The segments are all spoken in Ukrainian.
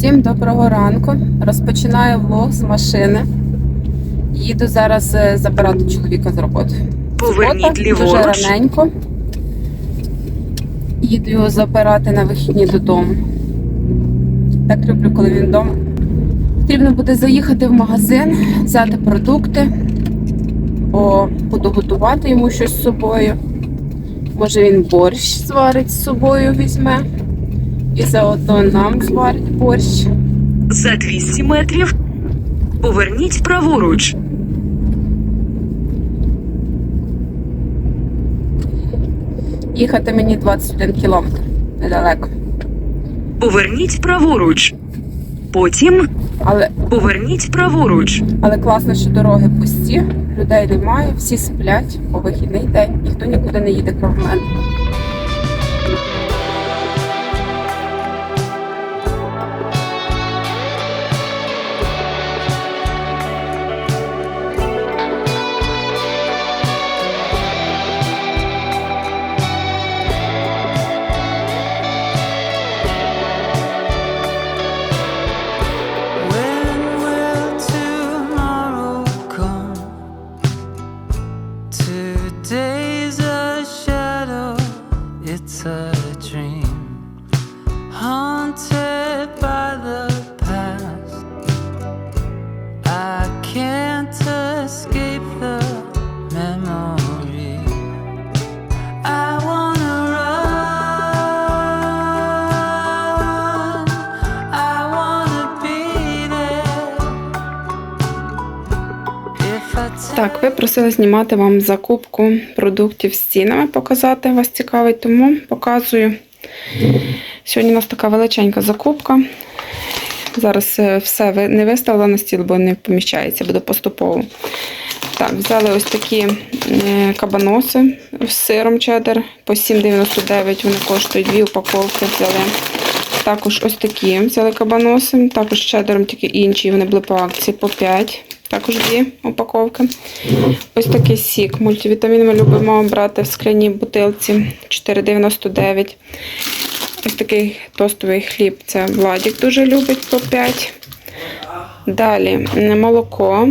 Всім доброго ранку. Розпочинаю влог з машини. Їду зараз е, забирати чоловіка з роботи. Поверніть Субота, дуже раненько. Їду його забирати на вихідні додому. Так люблю, коли він вдома. Потрібно буде заїхати в магазин, взяти продукти, бо буду готувати йому щось з собою. Може він борщ зварить з собою візьме. І заодно нам зварить борщ. За 200 метрів поверніть праворуч. Їхати мені 21 кілометр недалеко. Поверніть праворуч. Потім Але, поверніть праворуч. але класно, що дороги пусті, людей немає, всі сплять по вихідний день, ніхто нікуди не їде крім мене. sun. Так, ви просили знімати вам закупку продуктів з цінами, показати вас цікавить, тому показую. Сьогодні у нас така величенька закупка. Зараз е, все не виставила на стіл, бо не поміщається, буде поступово. Так, взяли ось такі е, кабаноси з сиром чеддер по 7,99 вони коштують, дві упаковки взяли. Також ось такі взяли кабаноси, також з чеддером тільки інші, вони були по акції по 5. Також дві упаковки. Ось такий сік. Мультивітамін ми любимо брати в скляній бутилці 4,99. Ось такий тостовий хліб. Це Владік дуже любить по 5. Далі молоко.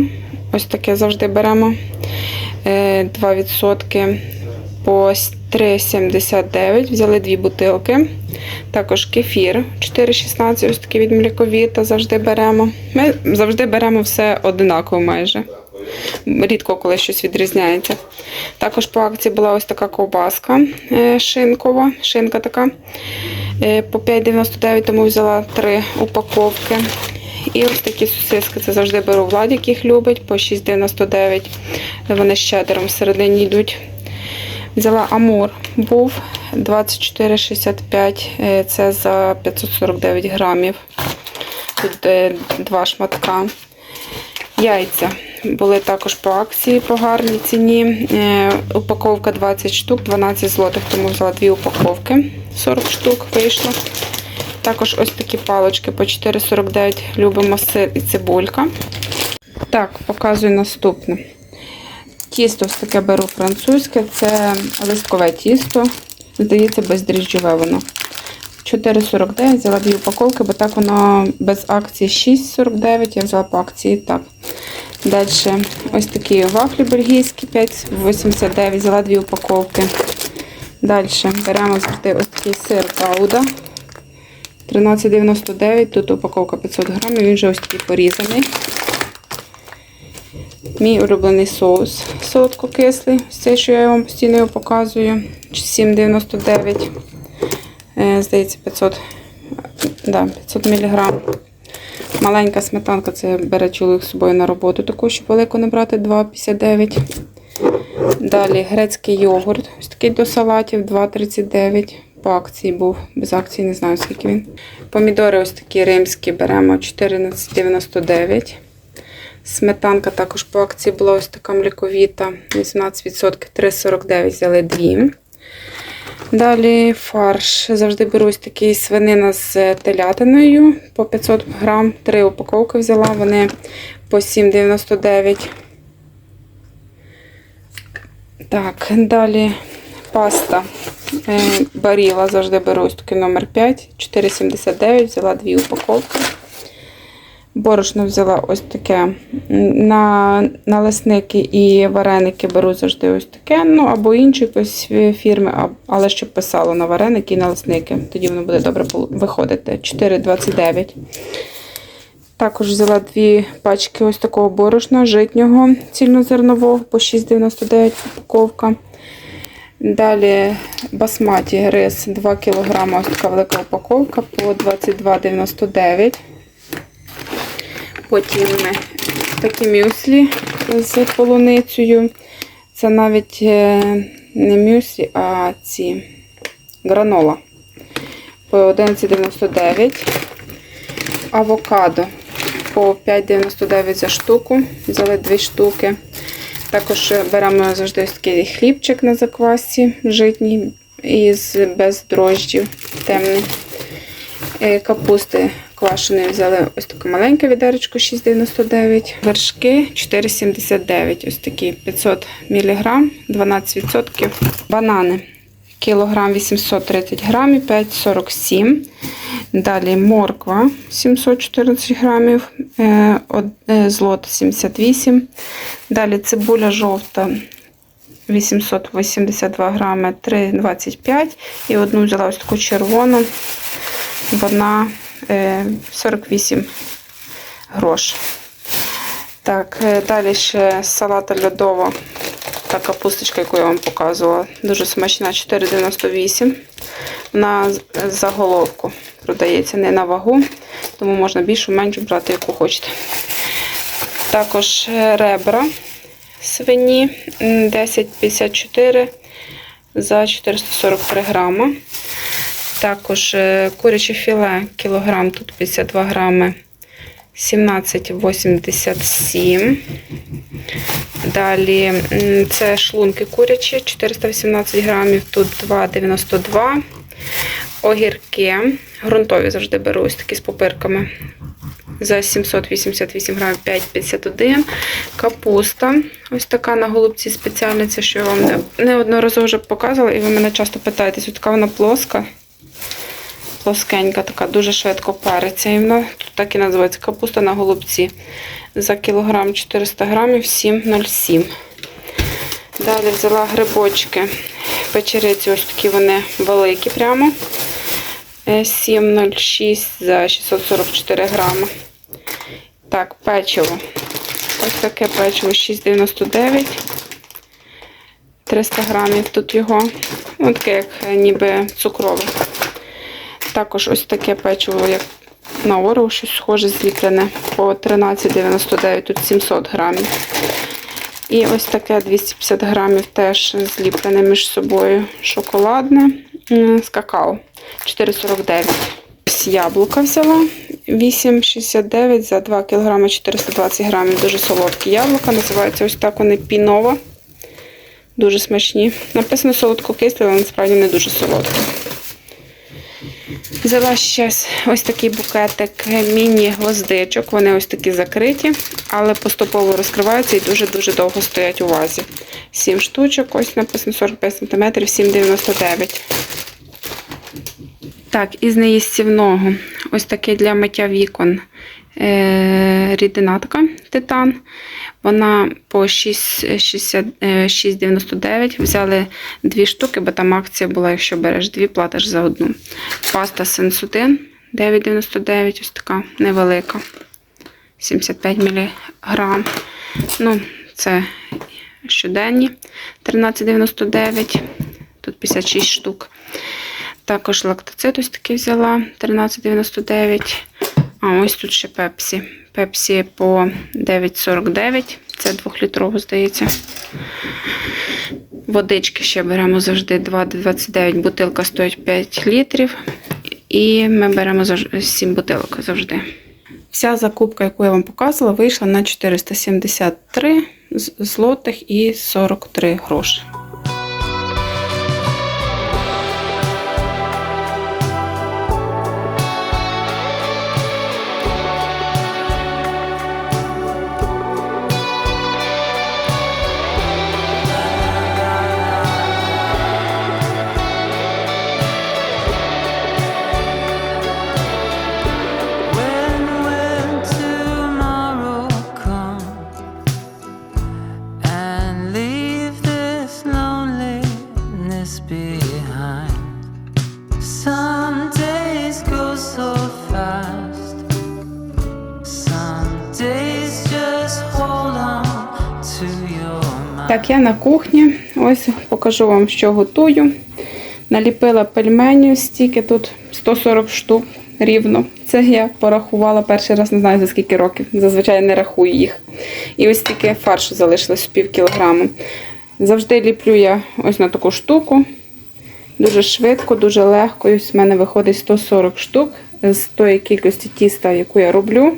Ось таке завжди беремо. Е, 2% по 3,79. Взяли дві бутилки. Також кефір 4,16, ось такий від млековіта завжди беремо. Ми завжди беремо все одинаково майже. Рідко коли щось відрізняється. Також по акції була ось така ковбаска е, шинкова, шинка така. е, По 5,99, тому взяла три упаковки. І ось такі сосиски. Це завжди беру Владик, їх любить, по 6,99. Вони з чедером всередині йдуть. Взяла Амур, був 24,65. е, Це за 549 грамів. Тут е, два шматка. Яйця були також по акції по гарній ціні. Е, Упаковка 20 штук, 12 злотих, тому взяла дві упаковки. 40 штук вийшло. Також ось такі палочки по 4,49. Любимо сир і цибулька. Так, показую наступне. Тісто ось таке беру французьке, це листкове тісто. Здається, бездріжджове воно. 4,49 взяла дві упаковки, бо так воно без акції 6,49, я взяла по акції так. Далі ось такі вафлі бельгійські 5,89, взяла дві упаковки. Далі беремо завжди ось такий сир Гауда. 13,99, тут упаковка 500 грамів, він вже ось такий порізаний. Мій улюблений соус солодкокислий, цей, що я вам постійно його показую. 7,99. Е, Здається, 500, да, 500 мг. Маленька сметанка, це бере чоловік з собою на роботу, таку, щоб велику не брати 2,59. Далі грецький йогурт, ось такий до салатів 2,39. По акції був, без акції не знаю скільки він. Помідори ось такі римські беремо 14,99. Сметанка також по акції була ось така мліковіта, 18%, 3,49 взяли дві. Далі фарш. Завжди беру ось такий свинина з телятиною по 500 грам. Три упаковки взяла, вони по 7,99. Так, далі паста е, Баріла завжди беру ось такий номер 5, 4,79, взяла дві упаковки. Борошно взяла ось таке. На налисники і вареники беру завжди ось таке. Ну або інші якоїсь фірми, але щоб писало на вареники і налисники. Тоді воно буде добре виходити. 4,29. Також взяла дві пачки ось такого борошна житнього цільнозернового по 6,99 упаковка. Далі басматі рис 2 кг, ось така велика упаковка по 22,99. Потім такі мюслі з полуницею. Це навіть е, не мюслі, а ці гранола по 11,99. Авокадо по 5,99 за штуку. Взяли дві штуки. Також беремо завжди такий хлібчик на заквасці житній із без дрожджів темний. Е, Капусти квашеної взяли ось таке маленьке відеречко 6,99. Вершки 4,79. Ось такі 500 мг, 12%. Банани. Кілограм 830 грамів, 5,47. Далі морква 714 грамів, е, е, злот 78. Далі цибуля жовта 882 грами, 3,25. І одну взяла ось таку червону, вона 48 грош. Так, е, далі ще салата льодова. Та капусточка, яку я вам показувала. Дуже смачна, 4,98. Вона з- за головку продається не на вагу, тому можна більшу меншу брати, яку хочете. Також е, ребра свині 10,54 за 443 грама. Також е, куряче філе кілограм, тут 52 грами, 17,87. Далі це шлунки курячі, 418 грамів, тут 2,92. Огірки. Грунтові завжди беру ось такі з попирками. За 788 грамів 5,51. Капуста. Ось така на голубці спеціальна, що я вам не- неодноразово вже показувала, і ви мене часто питаєтесь, така вона плоска. Плоскенька, така дуже швидко париться. І вона тут так і називається капуста на голубці. За кілограм 400 грамів 7,07. Далі взяла грибочки. Печериці, ось такі вони великі прямо. Е, 7,06 за 644 грами. Так, печиво. Ось таке печиво 6,99. 300 грамів тут його. Ну, таке, як е, ніби цукрове. Також ось таке печиво, як на ору, щось схоже зліплене по 13,99, тут 700 грамів. І ось таке 250 грамів теж зліплене між собою шоколадне з какао 4,49. Ось яблука взяла 8,69 за 2 кг 420 грамів. Дуже солодкі яблука. Називаються ось так вони пінова. Дуже смачні. Написано солодко-кислі, але насправді не дуже солодкі. Взяла ще ось такий букетик міні-гвоздичок. Вони ось такі закриті, але поступово розкриваються і дуже-дуже довго стоять у вазі. 7 штучок, ось написано 45 см, 7,99. Так, із неїстівного. Ось такий для миття вікон рідина така титан. Вона по 6,60, е, 6,99. Взяли дві штуки, бо там акція була, якщо береш дві, платиш за одну. Паста Сенсудин 9,99, ось така невелика. 75 мг. Ну, це щоденні 13,99. Тут 56 штук. Також лактоцит ось такий взяла 13,99. А ось тут ще пепсі. Пепсі по 9,49. Це 2-літрово, здається. Водички ще беремо завжди 2,29. Бутилка стоїть 5 літрів. І ми беремо 7 бутилок завжди. Вся закупка, яку я вам показувала, вийшла на 473 злотих і 43 гроші. Я на кухні. Ось покажу вам, що готую. Наліпила пельменю стільки тут 140 штук рівно. Це я порахувала перший раз, не знаю за скільки років. Зазвичай не рахую їх. І ось тільки фаршу залишилось пів кілограму. Завжди ліплю я ось на таку штуку. Дуже швидко, дуже легко. І Ось в мене виходить 140 штук з тої кількості тіста, яку я роблю.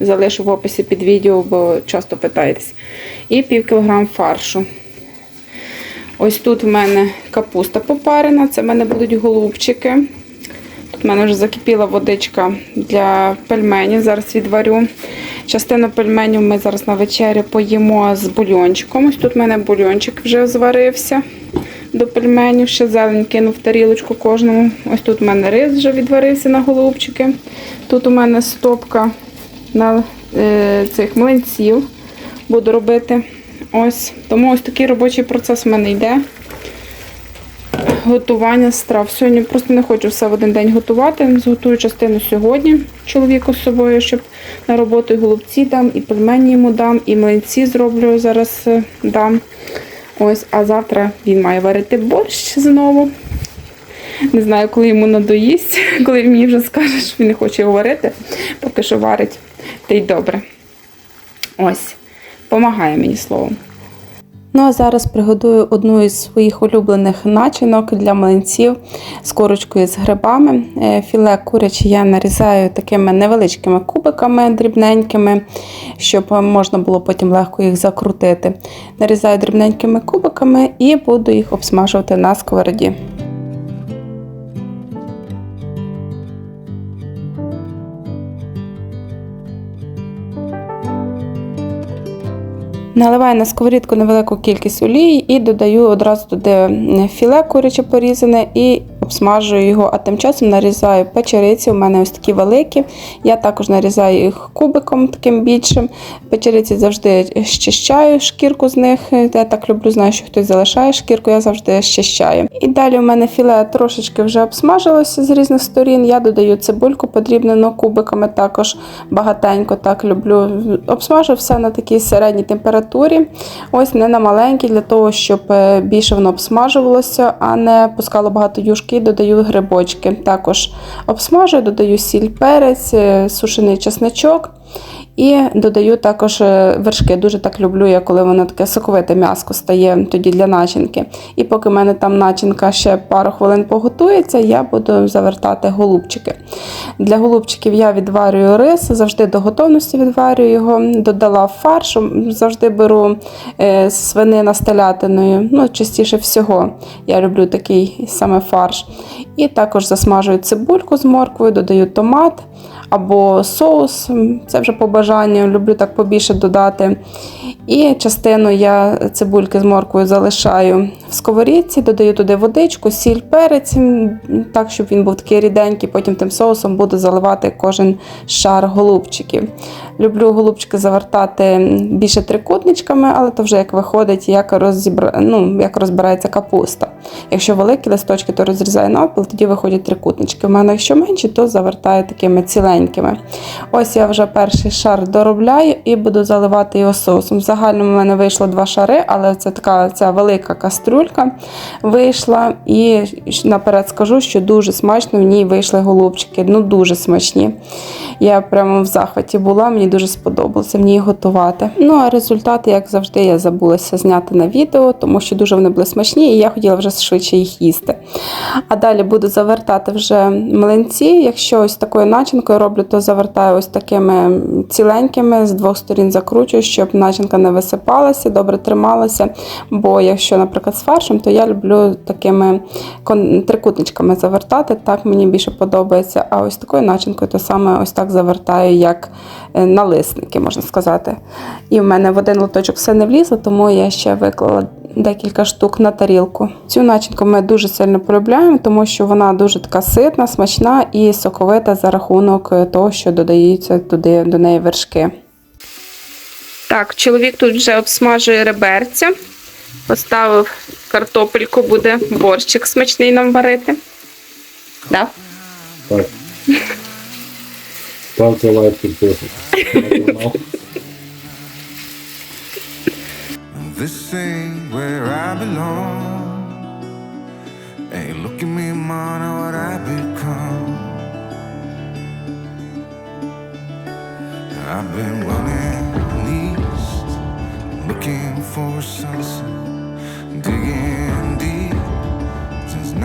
Залишу в описі під відео, бо часто питаєтесь. І пів кілограм фаршу. Ось тут в мене капуста попарена, це в мене будуть голубчики. Тут в мене вже закипіла водичка для пельменів. Зараз відварю. Частину пельменів ми зараз на вечерю поїмо з бульончиком. Ось тут в мене бульончик вже зварився до пельменів. Ще зелень кинув в тарілочку кожному. Ось тут в мене рис вже відварився на голубчики. Тут у мене стопка на е, цих млинців буду робити. Ось. Тому ось такий робочий процес в мене йде. Готування страв. Сьогодні просто не хочу все в один день готувати. Зготую частину сьогодні чоловіку з собою, щоб на роботу і голубці дам, і пельмені йому дам, і млинці зроблю зараз е, дам. Ось, а завтра він має варити борщ знову. Не знаю, коли йому надоїсть, коли мені вже скаже, що він не хоче його варити, поки що варить, та й добре. Ось, помагає мені словом. Ну а зараз приготую одну із своїх улюблених начинок для млинців з корочкою з грибами. Е, Філе куряче я нарізаю такими невеличкими кубиками дрібненькими, щоб можна було потім легко їх закрутити. Нарізаю дрібненькими кубиками і буду їх обсмажувати на сковороді. Наливаю на сковорідку невелику кількість олії і додаю одразу туди філе куряче порізане і обсмажую його, а тим часом нарізаю печериці. У мене ось такі великі. Я також нарізаю їх кубиком таким більшим. Печериці завжди щищаю шкірку з них. Я так люблю, знаю, що хтось залишає шкірку, я завжди щищаю. І далі у мене філе трошечки вже обсмажилося з різних сторін. Я додаю цибульку, подрібнену кубиками також багатенько так люблю. Обсмажу все на такій середній температурі. Ось не на маленькій, для того, щоб е, більше воно обсмажувалося, а не пускало багато юшки. Додаю грибочки. Також обсмажую, додаю сіль, перець, е, сушений чесничок. І додаю також е, вершки. Дуже так люблю я, коли воно таке соковите м'яско стає тоді для начинки. І поки в мене там начинка ще пару хвилин поготується, я буду завертати голубчики. Для голубчиків я відварюю рис, завжди до готовності відварюю його. Додала фарш, завжди беру е, свинина з телятиною. Ну, частіше всього я люблю такий саме фарш. І також засмажую цибульку з морквою, додаю томат або соус, це вже по бажанню, люблю так побільше додати. І частину я цибульки з морквою залишаю в сковорідці, додаю туди водичку, сіль, перець, так, щоб він був такий ріденький, потім тим соусом буду заливати кожен шар голубчиків. Люблю голубчики завертати більше трикутничками, але то вже як виходить, як, розібра... ну, як розбирається капуста. Якщо великі листочки, то розрізаю навпіл, тоді виходять трикутнички. У мене якщо менші, то завертаю такими ціленькими. Ось я вже перший шар доробляю і буду заливати його соусом. В загальному в мене вийшло два шари, але це така ця велика кастрюлька вийшла. І наперед скажу, що дуже смачно в ній вийшли голубчики. Ну дуже смачні. Я прямо в захваті була, мені дуже сподобалося в ній готувати. Ну а результати, як завжди, я забулася зняти на відео, тому що дуже вони були смачні, і я хотіла вже швидше їх їсти. А далі буду завертати вже млинці. Якщо ось такою начинкою роблю, то завертаю ось такими ціленькими, з двох сторін закручую, щоб начинка не висипалася, добре трималася. Бо якщо, наприклад, з фаршем, то я люблю такими трикутничками завертати. Так мені більше подобається. А ось такою начинкою, то саме ось так завертаю, як е, налисники, можна сказати. І в мене в один лоточок все не влізло, тому я ще виклала декілька штук на тарілку. Цю начинку ми дуже сильно полюбляємо, тому що вона дуже така ситна, смачна і соковита за рахунок е, того, що додаються туди до неї вершки. Так, чоловік тут вже обсмажує реберця. Поставив картопельку, буде борщик смачний нам варити. Да? Так. Ставте лайк, підписуйтесь на канал. this ain't where I belong. Hey, look at me, man, what I've become. I've been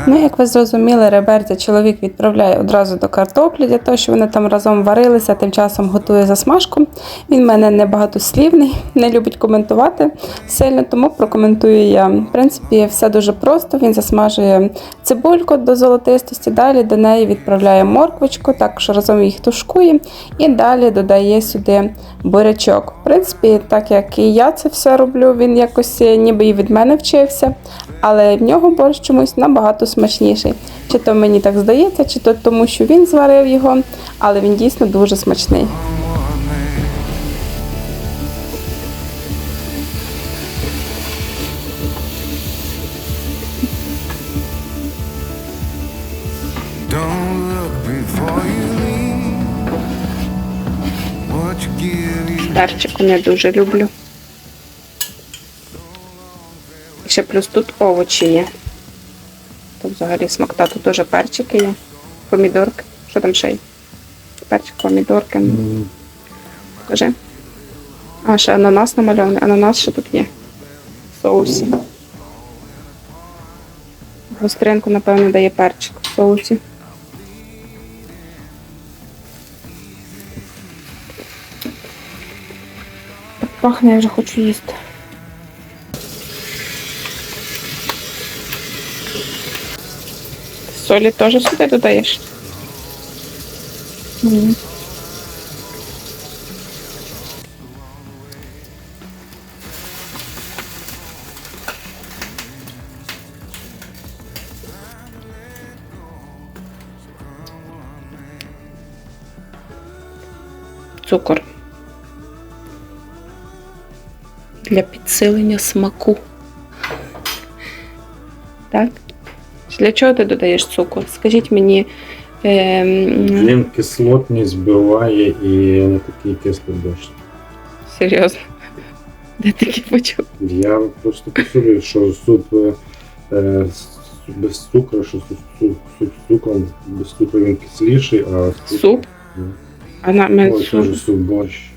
Ну, як ви зрозуміли, Реберця чоловік відправляє одразу до картоплі для того, щоб вони там разом варилися, тим часом готує засмажку. Він в мене небагатослівний, не любить коментувати сильно, тому прокоментую я. В принципі, все дуже просто. Він засмажує цибульку до золотистості, далі до неї відправляє морквочку, також разом їх тушкує, і далі додає сюди бурячок. В принципі, так як і я це все роблю, він якось е, ніби і від мене вчився, але в нього борщ чомусь набагато смачніший. Чи то мені так здається, чи то тому, що він зварив його, але він дійсно дуже смачний. Не дуже люблю. І ще плюс тут овочі є. Тут взагалі смакта, тут теж перчики є. Помідорки. Що там ще є? Перчик, помідорки. Покажи. А, ще ананас намальований. Ананас ще тут є. В соусі. Гостринку, напевно, дає перчик в соусі. пахне, я вже хочу їсти. Солі теж сюди додаєш? Ні. Цукор. Для підсилення смаку. Так? Для чого ти додаєш цукор? Скажіть мені. Ем, Він кислотність збиває і не такий кислий борщ. серйозно. Де такі почув? Я просто посилюю, що суп е, е, без цукру, що суп, суп, суп з цукром, без цукру він кисліший, а Суп? Ну, А на Ой, суп. суп борщ.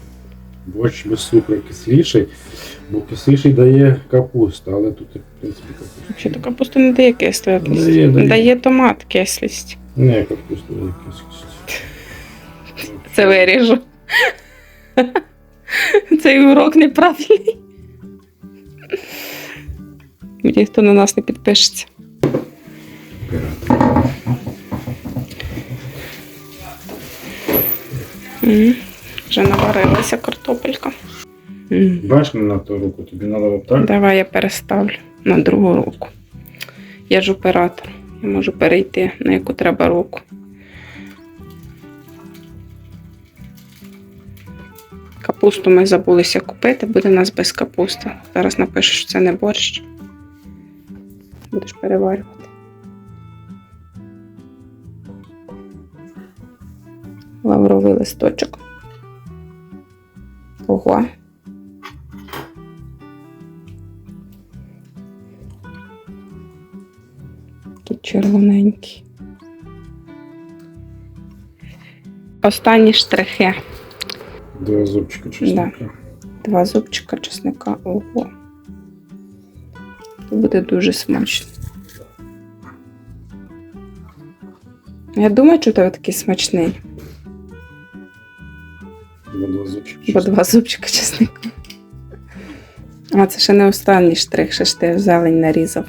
Борщ без цукру кисліший, бо кисліший дає капуста, але тут, в принципі, капуста. Що то капуста не дає кислості. Дає, дає. Дає томат кислість. Не, капуста дає кислість. Це виріжу. Цей урок неправильний. Ніхто на нас не підпишеться. М, Вже наварилася картопелька. М, Бачиш не на ту руку, тобі треба отак. Давай я переставлю на другу руку. Я ж оператор. Я можу перейти на яку треба руку. Капусту ми забулися купити, буде у нас без капусти. Зараз напишу, що це не борщ. Будеш переварювати. Лавровий листочок. Ого. Тут червоненький. Останні штрихи. Два зубчика чесника. Два зубчика чесника. Ого. Буде дуже смачно. Я думаю, що тебе такий смачний, чесника. два зубчика чесника. А, це ще не останній штрих, ще ж ти зелень нарізав.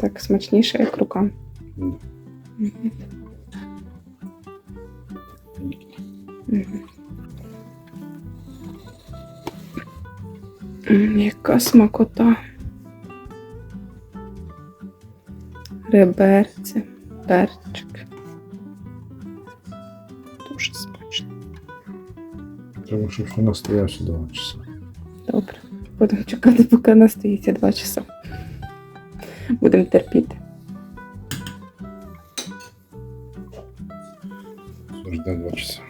Так смачніше, як рука. Яка смакота. Реберці, перчик. Дуже смачно. Треба, щоб вона стояла ще два часа. Добре. Будемо чекати, поки настоїться два часа. Будемо терпіти. Жде два часа.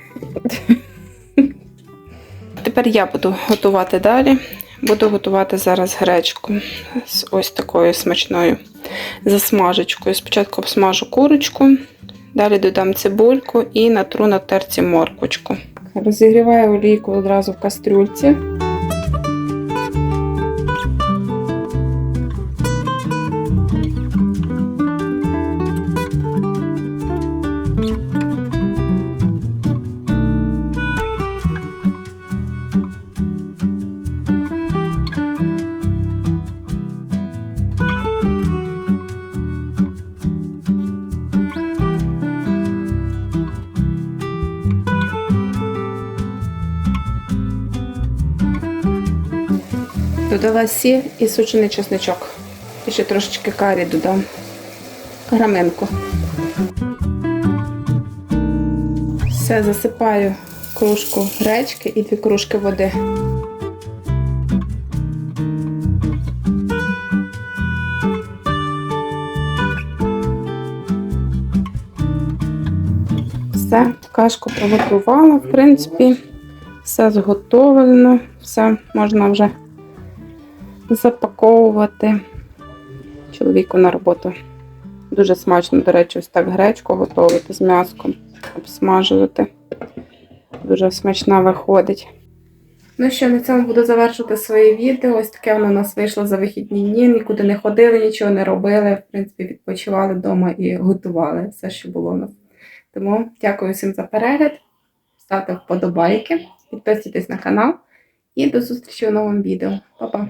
Тепер я буду готувати далі. Буду готувати зараз гречку з ось такою смачною засмажечкою. Спочатку обсмажу курочку, далі додам цибульку і натру на терці моркочку. Розігріваю олійку одразу в кастрюльці. Додала сіль і сучений чесничок. І ще трошечки карі додам. Граменку. Все, засипаю кружку гречки і дві кружки води. Все, кашку приготувала, в принципі, все зготовлено, все можна вже запаковувати чоловіку на роботу. Дуже смачно, до речі, ось так гречку готувати з м'яском, обсмажувати. Дуже смачна виходить. Ну що, на цьому буду завершувати своє відео. Ось таке воно у нас вийшло за вихідні дні. Нікуди не ходили, нічого не робили. В принципі, відпочивали вдома і готували все, що було у нас. Тому дякую всім за перегляд. Ставте вподобайки, підписуйтесь на канал і до зустрічі у новому відео. Па-па!